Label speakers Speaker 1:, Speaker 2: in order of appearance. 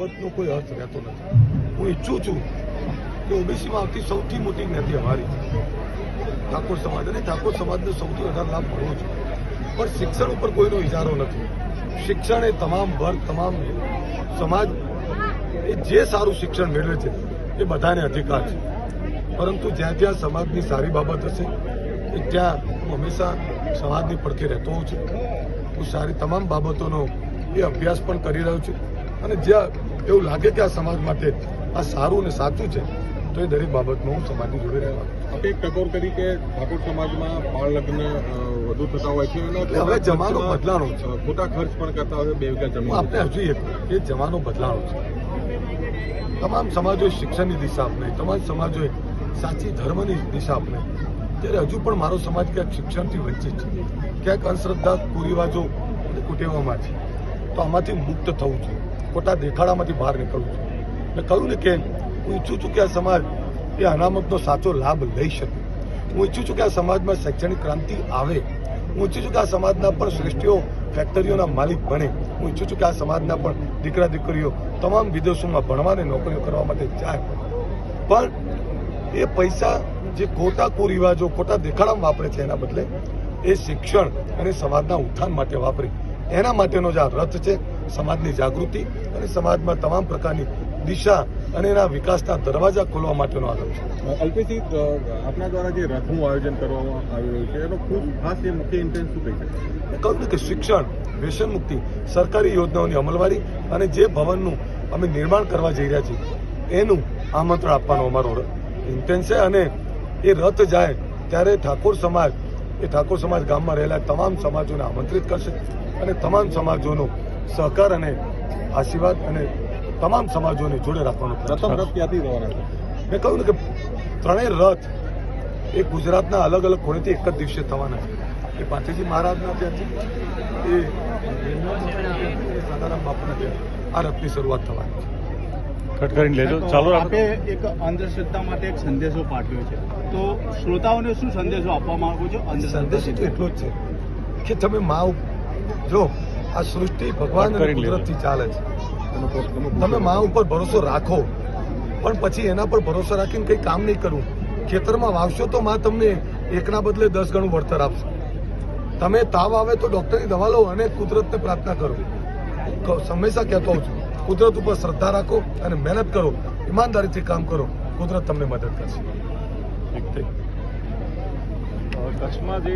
Speaker 1: બાબતનો કોઈ અર્થ રહેતો નથી. હું ઈચ્છું છું કે ઓબીસીમાં આવતી સૌથી મોટી જ્ઞાતિ અમારી ઠાકોર સમાજ અને ઠાકોર સમાજને સૌથી વધારે લાભ મળવો છે. પણ શિક્ષણ ઉપર કોઈનો ઇજારો નથી. શિક્ષણ એ તમામ વર્ગ, તમામ સમાજ એ જે સારું શિક્ષણ મેળવે છે, એ બધાને અધિકાર છે. પરંતુ જ્યાં જ્યાં સમાજની સારી બાબત હશે, એ ત્યાં હું હંમેશા સમાજની પડખે રહેતો હોઉં છું. હું સારી તમામ બાબતોનો એ અભ્યાસ પણ કરી રહ્યો છું. અને જ્યાં એવું લાગે કે આ સમાજ માટે આ સારું અને સાચું છે? તો એ દરેક બાબતમાં હું સમાજની જોડે રહેવા
Speaker 2: આપણે એક ટકોર કરી કે ઠાકોર સમાજમાં બાળ લગ્ન વધુ થતા હોય છે
Speaker 1: હવે જમાનો બદલાનો છે.
Speaker 2: ખોટા ખર્ચ પણ કરતા હોય બે વીઘા જમીન.
Speaker 1: આપણે હજુ એક એ જમાનો બદલાણો છે. તમામ સમાજોએ શિક્ષણની દિશા આપને તમામ સમાજોએ સાચી ધર્મની દિશા આપને ત્યારે હજુ પણ મારો સમાજ ક્યાંક શિક્ષણથી વંચિત છે. ક્યાંક અંધશ્રદ્ધા કુરિવાજો કુટેવોમાં છે. તો આમાંથી મુક્ત થવું છે. ખોટા દેખાડામાંથી બહાર નીકળવું છે. મેં કહ્યું ને કે હું ઈચ્છું છું કે આ સમાજ એ અનામતનો સાચો લાભ લઈ શકે. હું ઈચ્છું છું કે આ સમાજમાં શૈક્ષણિક ક્રાંતિ આવે. હું ઈચ્છું છું કે આ સમાજના પણ શ્રેષ્ઠીઓ ફેક્ટરીઓના માલિક બને. હું ઈચ્છું છું કે આ સમાજના પણ દીકરા દીકરીઓ તમામ વિદેશોમાં ભણવાને નોકરીઓ કરવા માટે જાય. પણ એ પૈસા જે ખોટા કુરિવાજો, ખોટા દેખાડામાં વાપરે છે એના બદલે એ શિક્ષણ અને સમાજના ઉત્થાન માટે વાપરે. એના માટેનો જે આ રથ છે સમાજની જાગૃતિ અને સમાજમાં તમામ પ્રકારની દિશા અને એના વિકાસના દરવાજા ખોલવા માટેનો આ રથ છે.
Speaker 2: અલ્પેશજી આપના દ્વારા જે રથનું આયોજન કરવામાં આવી રહ્યું છે એનો ખૂબ ખાસ એ મુખ્ય ઇન્ટેન્સ શું કહી શકાય?
Speaker 1: કહું કે શિક્ષણ વ્યસન મુક્તિ સરકારી યોજનાઓની અમલવારી અને જે ભવનનું અમે નિર્માણ કરવા જઈ રહ્યા છીએ એનું આમંત્રણ આપવાનો અમારો ઇન્ટેન્સ છે અને એ રથ જાય ત્યારે ઠાકોર સમાજ એ ઠાકોર સમાજ ગામમાં રહેલા તમામ સમાજોને આમંત્રિત કરશે અને તમામ સમાજોનો સહકાર અને આશીર્વાદ અને તમામ સમાજોને જોડે રાખવાનો
Speaker 2: પ્રથમ રથ ક્યાંથી રહેવાના
Speaker 1: મેં કહ્યું ને કે ત્રણેય રથ એ ગુજરાતના અલગ અલગ ખૂણેથી એક જ દિવસે થવાના છે. એ પાંચેજી મહારાજના ત્યાંથી એ એ બાપુના ત્યાં આ રથની શરૂઆત થવાની છે.
Speaker 3: કટ કરીને લેજો. ચાલો
Speaker 4: આપે એક અંધશ્રદ્ધા માટે એક સંદેશો પાઠવ્યો છે. તો શ્રોતાઓને શું સંદેશો આપવા માંગો છો?
Speaker 1: સંદેશ તો એટલો જ છે કે તમે મા ઉપ- જો આ સૃષ્ટિ ભગવાન
Speaker 3: કરી
Speaker 1: કુદરતથી ચાલે છે. તમે મા ઉપર ભરોસો રાખો. પણ પછી એના પર ભરોસો રાખીને કંઈ કામ નહીં કરવું ખેતરમાં વાવશો તો માં તમને એકના બદલે દસ ગણું વળતર આપશે. તમે તાવ આવે તો ડોક્ટરની દવા લો અને કુદરતને પ્રાર્થના કરો. હંમેશા કહેતો કહું છું, કુદરત ઉપર શ્રદ્ધા રાખો અને મહેનત કરો, ઈમાનદારીથી કામ કરો. કુદરત તમને મદદ કરશે.
Speaker 3: કચ્છમાં જે